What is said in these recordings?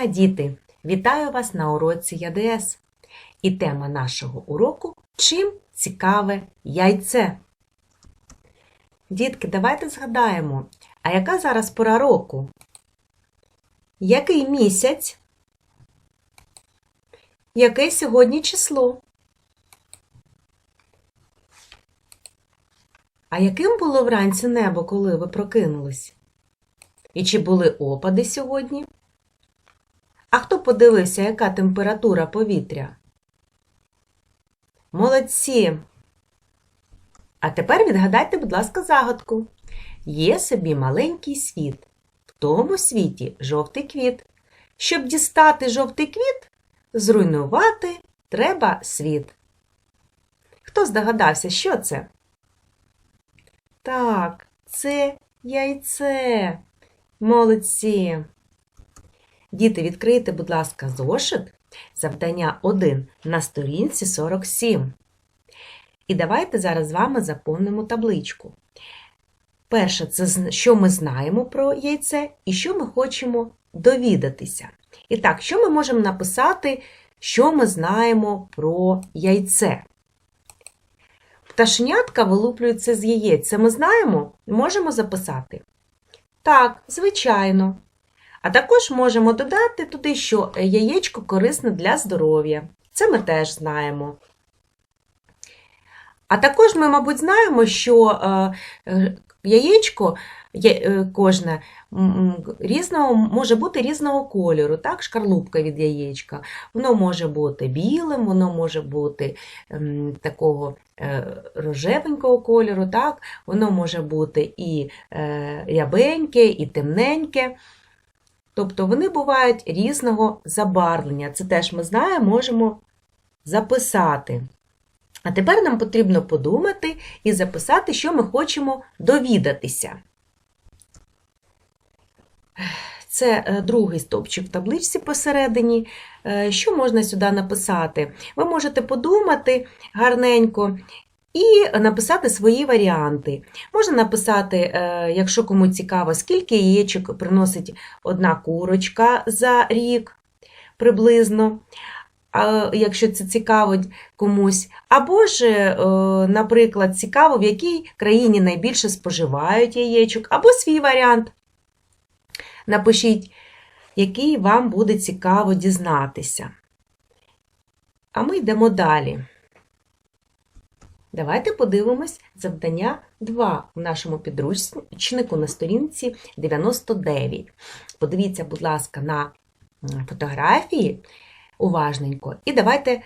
дня, діти! Вітаю вас на уроці ЯДС. І тема нашого уроку чим цікаве яйце. Дітки, давайте згадаємо, а яка зараз пора року? Який місяць? Яке сьогодні число? А яким було вранці небо, коли ви прокинулись? І чи були опади сьогодні? Подивився, яка температура повітря? Молодці! А тепер відгадайте, будь ласка, загадку. Є собі маленький світ. В тому світі жовтий квіт. Щоб дістати жовтий квіт, зруйнувати треба світ. Хто здогадався, що це? Так, це яйце. Молодці. Діти, відкрийте, будь ласка, зошит. Завдання 1 на сторінці 47. І давайте зараз з вами заповнимо табличку. Перше, це що ми знаємо про яйце і що ми хочемо довідатися. І так, що ми можемо написати, що ми знаємо про яйце? Пташенятка вилуплюються з яєць. Це ми знаємо? Можемо записати? Так, звичайно. А також можемо додати туди, що яєчко корисне для здоров'я. Це ми теж знаємо. А також ми, мабуть, знаємо, що е, е, яєчко е, кожне різного, може бути різного кольору, так, шкарлупка від яєчка. Воно може бути білим, воно може бути ем, такого рожевенького кольору, так, воно може бути і рябеньке, і темненьке. Тобто вони бувають різного забарвлення. Це теж ми знаємо, можемо записати. А тепер нам потрібно подумати і записати, що ми хочемо довідатися. Це е, другий стовпчик в табличці посередині. Е, Що можна сюди написати? Ви можете подумати гарненько і написати свої варіанти. Можна написати, е, якщо кому цікаво, скільки яєчок приносить одна курочка за рік приблизно, якщо це цікаво комусь. Або ж, е, наприклад, цікаво, в якій країні найбільше споживають яєчок, або свій варіант. Напишіть, який вам буде цікаво дізнатися. А ми йдемо далі. Давайте подивимось завдання 2 в нашому підручнику на сторінці 99. Подивіться, будь ласка, на фотографії уважненько. І давайте е,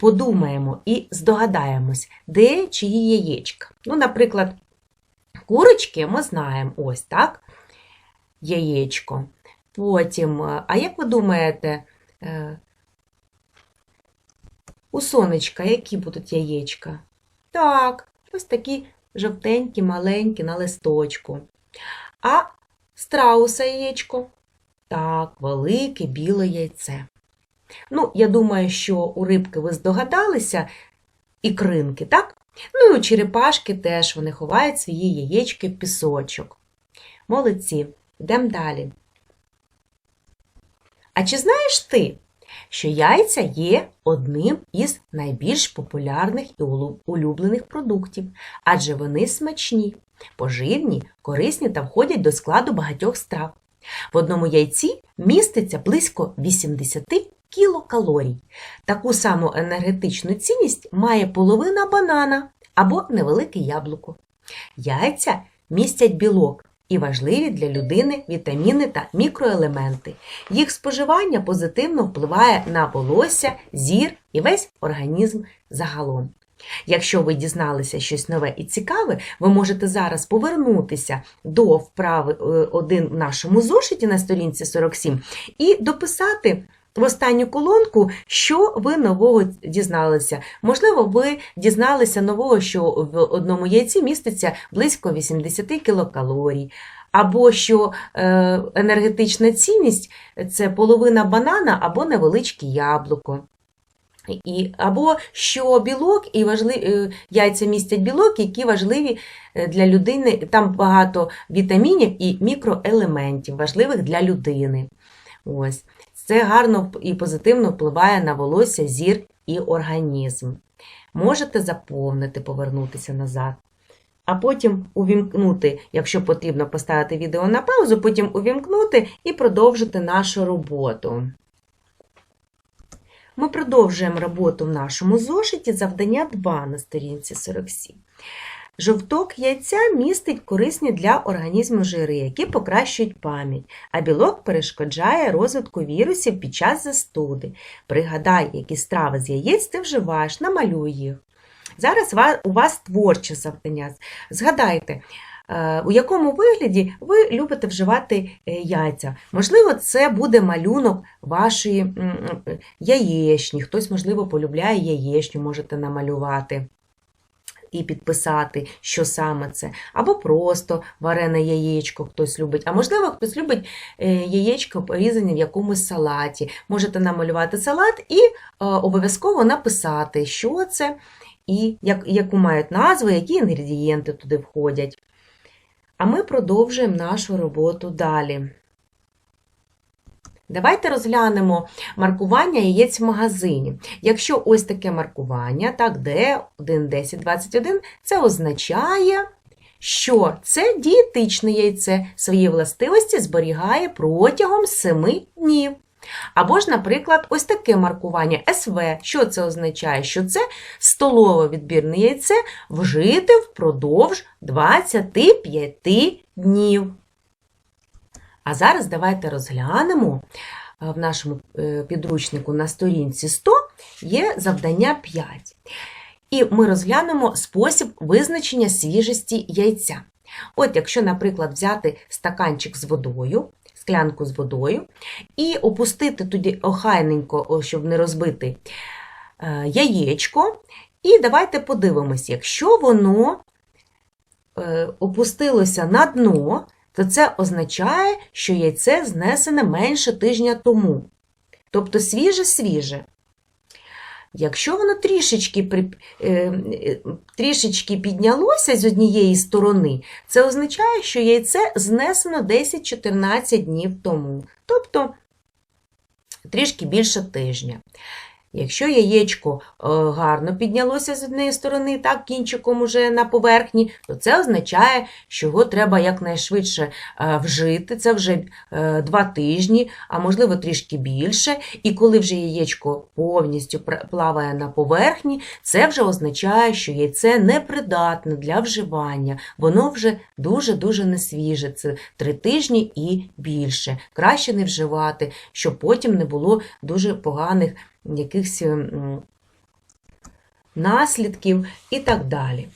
подумаємо і здогадаємось, де чиї яєчка. Ну, наприклад, курочки ми знаємо ось так, яєчко. Потім, е, а як ви думаєте, е, у сонечка які будуть яєчка? Так, ось такі жовтенькі, маленькі на листочку. А страуса яєчко? Так, велике біле яйце. Ну, я думаю, що у рибки ви здогадалися ікринки, так? Ну і у черепашки теж вони ховають свої яєчки в пісочок. Молодці, йдемо далі. А чи знаєш ти, що яйця є одним із найбільш популярних і улюблених продуктів, адже вони смачні, поживні, корисні та входять до складу багатьох страв. В одному яйці міститься близько 80 кілокалорій. Таку саму енергетичну цінність має половина банана або невелике яблуко. Яйця містять білок і важливі для людини вітаміни та мікроелементи. Їх споживання позитивно впливає на волосся, зір і весь організм загалом. Якщо ви дізналися щось нове і цікаве, ви можете зараз повернутися до вправи 1 в нашому зошиті на сторінці 47 і дописати в останню колонку, що ви нового дізналися. Можливо, ви дізналися нового, що в одному яйці міститься близько 80 кілокалорій. Або що е, енергетична цінність це половина банана або невеличке яблуко. І, або що білок і важливі, яйця містять білок, які важливі е, для людини. Там багато вітамінів і мікроелементів, важливих для людини. Ось. Це гарно і позитивно впливає на волосся, зір і організм. Можете заповнити, повернутися назад. А потім увімкнути, якщо потрібно поставити відео на паузу, потім увімкнути і продовжити нашу роботу. Ми продовжуємо роботу в нашому зошиті завдання 2 на сторінці 47. Жовток яйця містить корисні для організму жири, які покращують пам'ять, а білок перешкоджає розвитку вірусів під час застуди. Пригадай, які страви з яєць ти вживаєш, намалюй їх. Зараз у вас творче завдання. Згадайте, е, у якому вигляді ви любите вживати е, яйця. Можливо, це буде малюнок вашої яєчні. Хтось, можливо, полюбляє яєчню, можете намалювати. І підписати, що саме це, або просто варене яєчко хтось любить. А можливо, хтось любить е, яєчко порізані в якомусь салаті. Можете намалювати салат і обов'язково написати, що це, і як, яку мають назву, які інгредієнти туди входять. А ми продовжуємо нашу роботу далі. Давайте розглянемо маркування яєць в магазині. Якщо ось таке маркування, так, D, 1, 10, 21, це означає, що це дієтичне яйце свої властивості зберігає протягом 7 днів. Або ж, наприклад, ось таке маркування СВ. Що це означає? Що це столове відбірне яйце вжити впродовж 25 днів. А зараз давайте розглянемо е, в нашому е, підручнику на сторінці 100 є завдання 5. І ми розглянемо спосіб визначення свіжості яйця. От, якщо, наприклад, взяти стаканчик з водою, склянку з водою і опустити туди охайненько, щоб не розбити е, яєчко. І давайте подивимося, якщо воно опустилося на дно, то це означає, що яйце знесене менше тижня тому. Тобто свіже-свіже. Якщо воно трішечки е, е, трішечки піднялося з однієї сторони, це означає, що яйце знесено 10-14 днів тому, тобто трішки більше тижня. Якщо яєчко е, гарно піднялося з однієї сторони, так, кінчиком уже на поверхні, то це означає, що його треба якнайшвидше е, вжити. Це вже е, два тижні, а можливо трішки більше. І коли вже яєчко повністю плаває на поверхні, це вже означає, що яйце непридатне для вживання. Воно вже дуже-дуже несвіже. Це три тижні і більше. Краще не вживати, щоб потім не було дуже поганих якихось наслідків і так далі.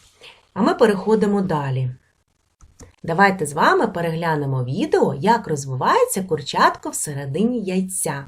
А ми переходимо далі. Давайте з вами переглянемо відео, як розвивається курчатко всередині яйця.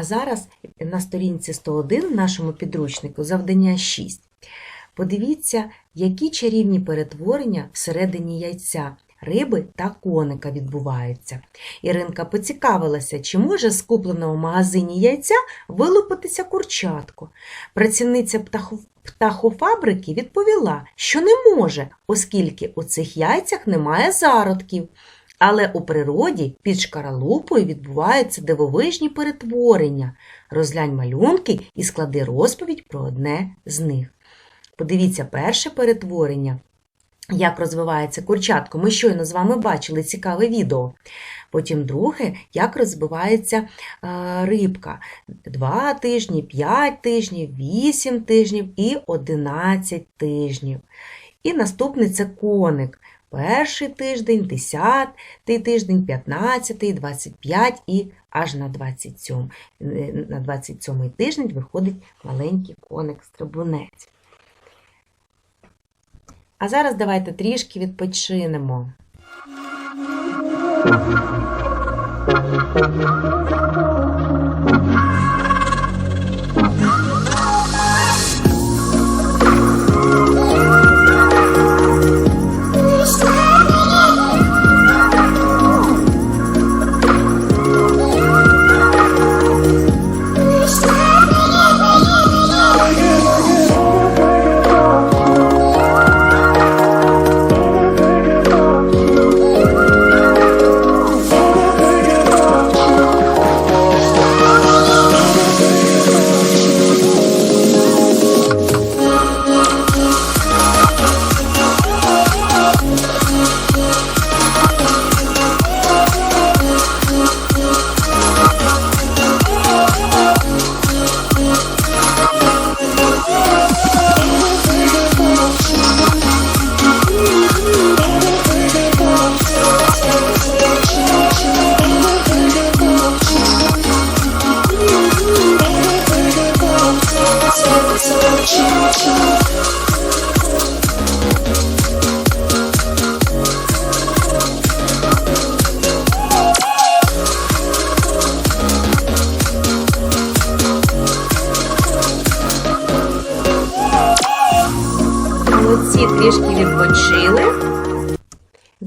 А зараз на сторінці 101 в нашому підручнику завдання 6. Подивіться, які чарівні перетворення всередині яйця, риби та коника відбуваються. Іринка поцікавилася, чи може з купленого в магазині яйця вилупитися курчатко. Працівниця птахофабрики відповіла, що не може, оскільки у цих яйцях немає зародків. Але у природі під шкаралупою відбуваються дивовижні перетворення. Розглянь малюнки і склади розповідь про одне з них. Подивіться перше перетворення. Як розвивається курчатко, ми щойно з вами бачили цікаве відео. Потім друге, як розвивається е, рибка. 2 тижні, 5 тижнів, 8 тижнів і 11 тижнів. І наступний це коник. Перший тиждень, 10 тиждень, 15, 25 і аж на 27. Е, На 27 тиждень виходить маленький коник-стрибунець. А зараз давайте трішки відпочинемо.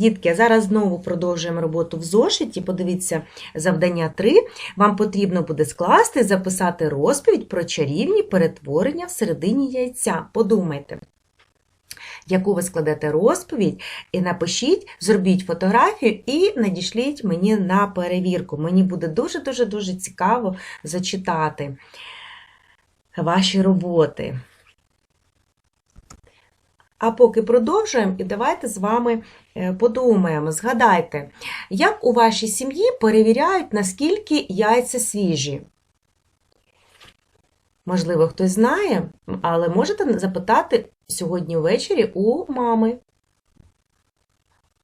Дітки, а зараз знову продовжуємо роботу в зошиті. Подивіться завдання 3. Вам потрібно буде скласти, записати розповідь про чарівні перетворення всередині яйця. Подумайте, яку ви складете розповідь, і напишіть, зробіть фотографію і надішліть мені на перевірку. Мені буде дуже-дуже дуже цікаво зачитати ваші роботи. А поки продовжуємо, і давайте з вами подумаємо, згадайте, як у вашій сім'ї перевіряють, наскільки яйця свіжі. Можливо, хтось знає, але можете запитати сьогодні ввечері у мами.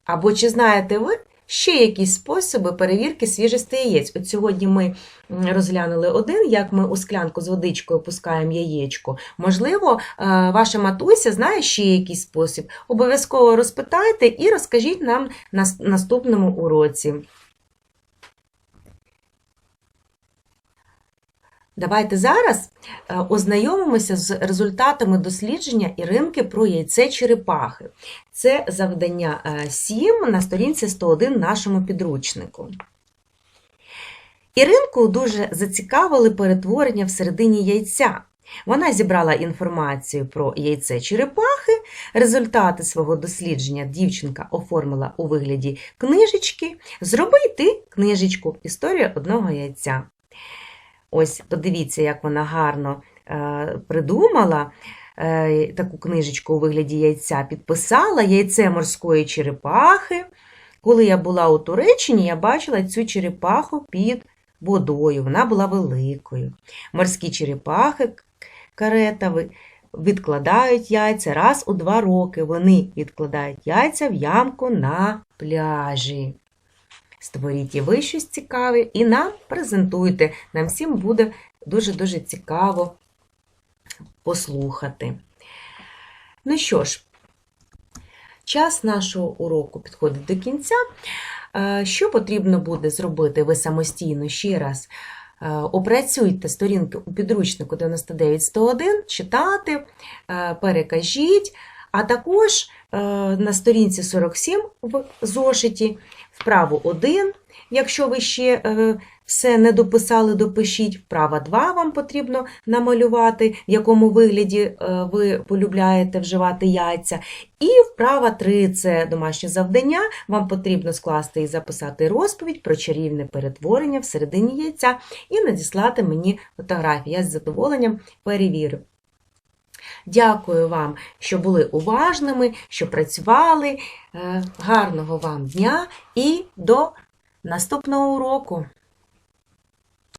Або чи знаєте ви ще якісь способи перевірки свіжості яєць? От сьогодні ми розглянули один, як ми у склянку з водичкою пускаємо яєчко. Можливо, е, ваша матуся знає ще якийсь спосіб. Обов'язково розпитайте і розкажіть нам на наступному уроці. Давайте зараз ознайомимося з результатами дослідження Іринки про яйце черепахи. Це завдання 7 на сторінці 101 нашому підручнику. Іринку дуже зацікавили перетворення всередині яйця. Вона зібрала інформацію про яйце черепахи. Результати свого дослідження дівчинка оформила у вигляді книжечки. Зроби ти книжечку Історія одного яйця. Ось подивіться, як вона гарно е, придумала е, таку книжечку у вигляді яйця, підписала яйце морської черепахи. Коли я була у Туреччині, я бачила цю черепаху під водою. Вона була великою. Морські черепахи карета відкладають яйця раз у два роки. Вони відкладають яйця в ямку на пляжі. Створіть і ви щось цікаве і нам презентуйте. Нам всім буде дуже-дуже цікаво послухати. Ну що ж, час нашого уроку підходить до кінця. Е, Що потрібно буде зробити ви самостійно ще раз Е, Опрацюйте сторінки у підручнику 99.101, читати, е, перекажіть, а також на сторінці 47 в зошиті, вправо 1, якщо ви ще е, все не дописали, допишіть. Вправа 2 вам потрібно намалювати, в якому вигляді е, ви полюбляєте вживати яйця. І вправа 3 це домашнє завдання. Вам потрібно скласти і записати розповідь про чарівне перетворення всередині яйця і надіслати мені фотографії. Я з задоволенням перевірю. Дякую вам, що були уважними, що працювали. Е, Гарного вам дня і до наступного уроку!